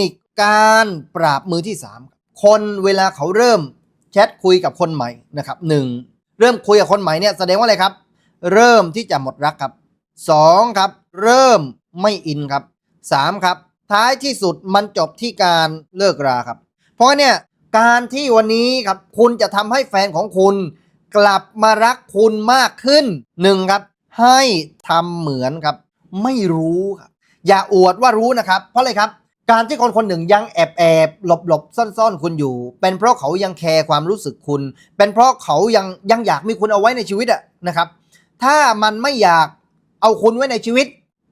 นิคการปราบมือที่ 3 คนเวลาเขาเริ่มแชทคุยกับคนใหม่นะครับหนึ่งเริ่มคุยกับคนใหม่เนี่ยแสดงว่าอะไรครับ เริ่มที่จะหมดรักครับสองครับ เริ่มไม่อินครับสามครับ ท้ายที่สุดมันจบที่การเลิกราครับ เพราะเนี่ยการที่วันนี้ครับคุณจะทำให้แฟนของคุณ กลับมารักคุณมากขึ้นหนึ่งครับ ให้ทำเหมือนครับ ไม่รู้ครับอย่าอวดว่ารู้นะครับ เพราะอะไรครับ การที่คนคนหนึ่งยังแอบแอบหลบหลบซ่อนซ่อนคุณอยู่ เป็นเพราะเขายังแคร์ความรู้สึกคุณ เป็นเพราะเขายังยังอยากมีคุณเอาไว้ในชีวิตอะนะครับ ถ้ามันไม่อยากเอาคุณไว้ในชีวิต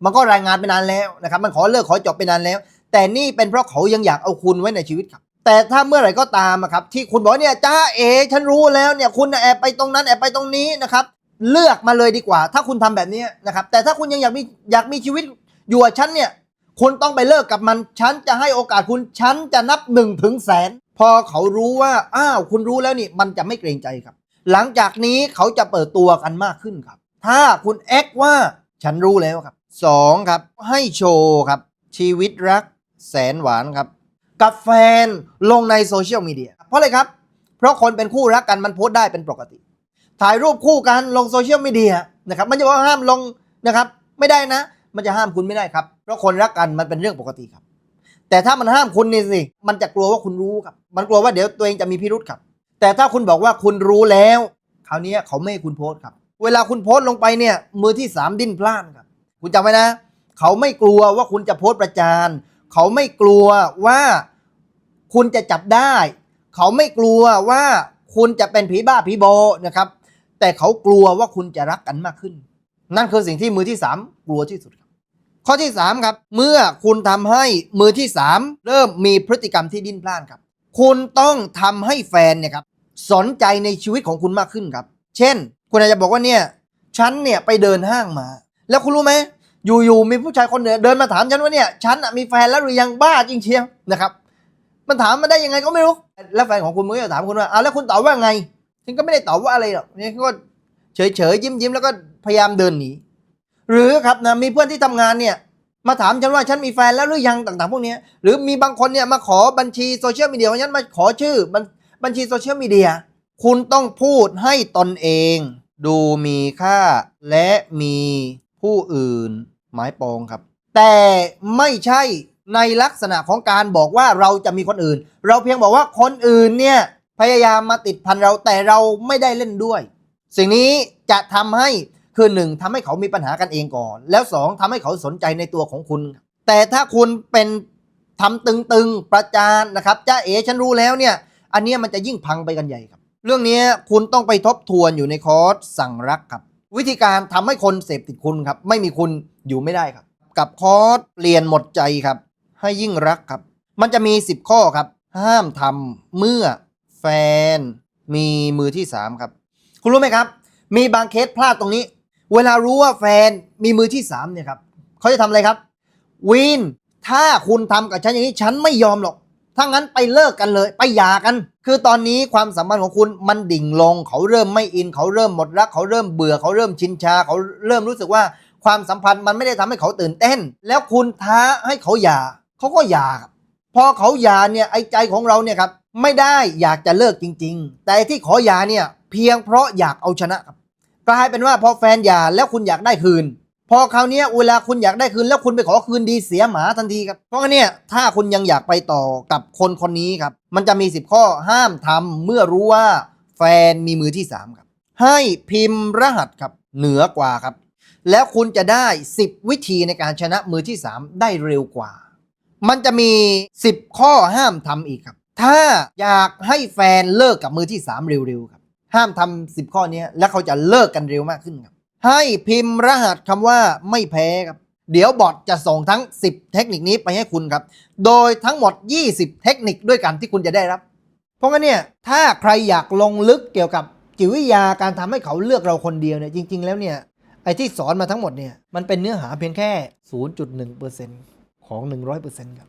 มันก็รายงานไปนานแล้วนะครับ มันขอเลิกขอจบไปนานแล้ว แต่นี่เป็นเพราะเขายังอยากเอาคุณไว้ในชีวิตครับ แต่ถ้าเมื่อไหร่ก็ตามครับที่คุณบอกเนี่ยจ้าเอฉันรู้แล้วเนี่ยคุณแอบไปตรงนั้นแอบไปตรงนี้นะครับ เลือกมาเลยดีกว่า ถ้าคุณทำแบบนี้นะครับ แต่ถ้าคุณยังอยากมีอยากมีชีวิตอยู่กับฉันเนี่ย คุณต้องไปเลิกกับมัน ฉันจะให้โอกาสคุณ ฉันจะนับหนึ่งถึงแสน พอเขารู้ว่า อ้าว คุณรู้แล้วนี่ มันจะไม่เกรงใจครับ หลังจากนี้เขาจะเปิดตัวกันมากขึ้นครับ ถ้าคุณแอคว่า ฉันรู้แล้วครับสองครับ ให้โชว์ครับ ชีวิตรักแสนหวานครับ กับแฟนลงในโซเชียลมีเดีย เพราะอะไรครับ เพราะคนเป็นคู่รักกันมันโพสต์ได้เป็นปกติ ถ่ายรูปคู่กันลงโซเชียลมีเดียนะครับ มันจะว่าห้ามลงนะครับ ไม่ได้นะ มันจะห้ามคุณไม่ได้ครับ เพราะคนรักกันมันเป็นเรื่องปกติครับ แต่ถ้ามันห้ามคุณนี่สิ มันจะกลัวว่าคุณรู้ครับ มันกลัวว่าเดี๋ยวตัวเองจะมีพิรุษครับ แต่ถ้าคุณบอกว่าคุณรู้แล้ว คราวนี้เขาไม่ให้คุณโพสต์ครับ เวลาคุณโพสต์ลงไปเนี่ย มือที่สามดิ้นพล่านครับ คุณจำไว้นะ เขาไม่กลัวว่าคุณจะโพสต์ประจาน เขาไม่กลัวว่าคุณจะจับได้ เขาไม่กลัวว่าคุณจะเป็นผีบ้าผีโบนะครับ แต่เขากลัวว่าคุณจะรักกันมากขึ้น นั่นคือสิ่งที่มือที่สามกลัวที่สุด ข้อที่สามครับ เมื่อคุณทำให้มือที่สามเริ่มมีพฤติกรรมที่ดิ้นพล่านครับ คุณต้องทำให้แฟนเนี่ยครับสนใจในชีวิตของคุณมากขึ้นครับ เช่น คุณอาจจะบอกว่าเนี่ยฉันเนี่ยไปเดินห้างมา แล้วคุณรู้ไหมอยู่ๆมีผู้ชายคนหนึ่งเดินมาถามฉันว่าเนี่ยฉันมีแฟนแล้วหรือยังบ้าจริงเชียวนะครับ มันถามมาได้ยังไงก็ไม่รู้ แล้วแฟนของคุณมันก็จะถามคุณว่าอ้าวแล้วคุณตอบว่าไงฉันก็ไม่ได้ตอบว่าอะไรหรอกเนี่ยก็เฉยๆยิ้มๆแล้วก็พยายามเดินหนี หรือครับนะมีเพื่อนที่ทำงานเนี่ยมาถามฉันว่าฉันมีแฟนแล้วหรือยังต่างๆ พวกนี้หรือมีบางคนเนี่ยมาขอบัญชีโซเชียลมีเดียของฉันมาขอชื่อบัญบัญชีโซเชียลมีเดียคุณต้องพูดให้ตนเอง ดูมีค่าและมีผู้อื่นหมายปองครับ แต่ไม่ใช่ในลักษณะของการบอกว่าเราจะมีคนอื่น เราเพียงบอกว่าคนอื่นเนี่ยพยายามมาติดพันเราแต่เราไม่ได้เล่นด้วย สิ่งนี้จะทำให้ คือหนึ่งทำให้เขามีปัญหากันเองก่อน แล้วสองทำให้เขาสนใจในตัวของคุณ แต่ถ้าคุณเป็นทำตึงๆประจานนะครับจ้าเอ๋ฉันรู้แล้วเนี่ย อันเนี้ยมันจะยิ่งพังไปกันใหญ่ครับ เรื่องนี้คุณต้องไปทบทวนอยู่ในคอร์สสั่งรักครับ วิธีการทำให้คนเสพติดคุณครับ ไม่มีคุณอยู่ไม่ได้ครับ กับคอร์สเปลี่ยนหมดใจครับ ให้ยิ่งรักครับ มันจะมี 10 ข้อครับ ห้ามทำเมื่อแฟนมีมือที่3ครับ คุณรู้ไหมครับ มีบางเคสพลาดตรงนี้ เวลารู้ว่าแฟนมีมือที่3เนี่ยครับเขาจะทำอะไรครับ วินถ้าคุณทำกับฉันอย่างนี้ฉันไม่ยอมหรอก ถ้างั้นไปเลิกกันเลย ไปหย่ากัน คือตอนนี้ความสัมพันธ์ของคุณมันดิ่งลง เขาเริ่มไม่อิน เขาเริ่มหมดรัก เขาเริ่มเบื่อ เขาเริ่มชินชา เขาเริ่มรู้สึกว่าความสัมพันธ์มันไม่ได้ทำให้เขาตื่นเต้น แล้วคุณท้าให้เขาหย่าเขาก็หย่าพอเขาหย่าเนี่ยไอ้ใจของเราเนี่ยครับไม่ได้อยากจะเลิกจริง ๆ แต่ที่ขอหย่าเนี่ยเพียงเพราะอยากเอาชนะครับ กลายเป็นว่าพอแฟนหย่าแล้วคุณอยากได้คืน พอคราวนี้เวลาคุณอยากได้คืน แล้วคุณไปขอคืนดีเสียหมาทันทีครับ เพราะงั้นเนี่ยถ้าคุณยังอยากไปต่อกับคนคนนี้ครับ มันจะมี 10 ข้อห้ามทำเมื่อรู้ว่าแฟนมีมือที่3ครับ ให้พิมพ์รหัสครับเหนือกว่าครับ แล้วคุณจะได้ 10 วิธีในการชนะมือที่ 3 ได้เร็วกว่า มันจะมี 10 ข้อห้ามทำอีกครับ ถ้าอยากให้แฟนเลิกกับมือที่ 3 เร็วๆครับ ห้ามทำ10ข้อนี้แล้วเขาจะเลิกกันเร็วมากขึ้นครับ ให้พิมพ์รหัสคำว่าไม่แพ้ครับ เดี๋ยวบอทจะส่งทั้ง 10 เทคนิคนี้ไปให้คุณครับ โดยทั้งหมด 20 เทคนิคด้วยกันที่คุณจะได้รับ เพราะงั้นเนี่ยถ้าใครอยากลงลึกเกี่ยวกับจิตวิทยาการทำให้เขาเลือกเราคนเดียวเนี่ยจริง ๆ แล้วเนี่ยไอ้ที่สอนมาทั้งหมดเนี่ยมันเป็นเนื้อหาเพียงแค่ 0.1%ของ 100%ครับ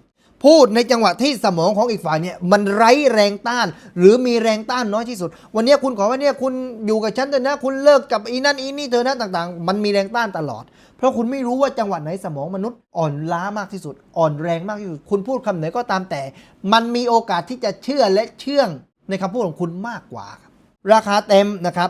พูดในจังหวะที่สมองของอีกฝ่ายเนี่ยมันไร้แรงต้าน หรือมีแรงต้านน้อยที่สุด วันนี้คุณขอว่าเนี่ยคุณอยู่กับฉันเถอะนะ คุณเลิกกับอีนั่นอีนี่เธอนะต่างๆ มันมีแรงต้านตลอด เพราะคุณไม่รู้ว่าจังหวะไหนสมองมนุษย์อ่อนล้ามากที่สุด อ่อนแรงมากที่สุด คุณพูดคำไหนก็ตามแต่ มันมีโอกาสที่จะเชื่อและเชื่องในคำพูดของคุณมากกว่า ราคาเต็มนะครับ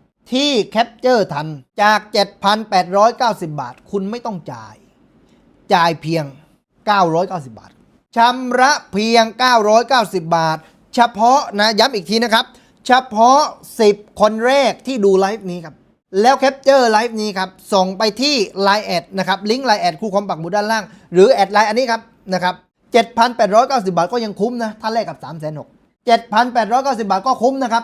ที่แคปเจอร์ทันจาก 7,890 บาท คุณไม่ต้องจ่าย จ่ายเพียง 990 บาทชำระเพียง 990 บาท เฉพาะนะย้ำอีกทีนะครับ เฉพาะ 10 คนแรกที่ดูไลฟ์นี้ครับ แล้วแคปเจอร์ไลฟ์นี้ครับ ส่งไปที่ Line แอดนะครับ ลิงก์ Line แอดครูคอมปักหมุดด้านล่าง หรือแอดไลน์อันนี้ครับนะครับ 7,890 บาทก็ยังคุ้มนะ ถ้าแลกกับ 3 6 0 0 0 7,890 บาทก็คุ้มนะครับ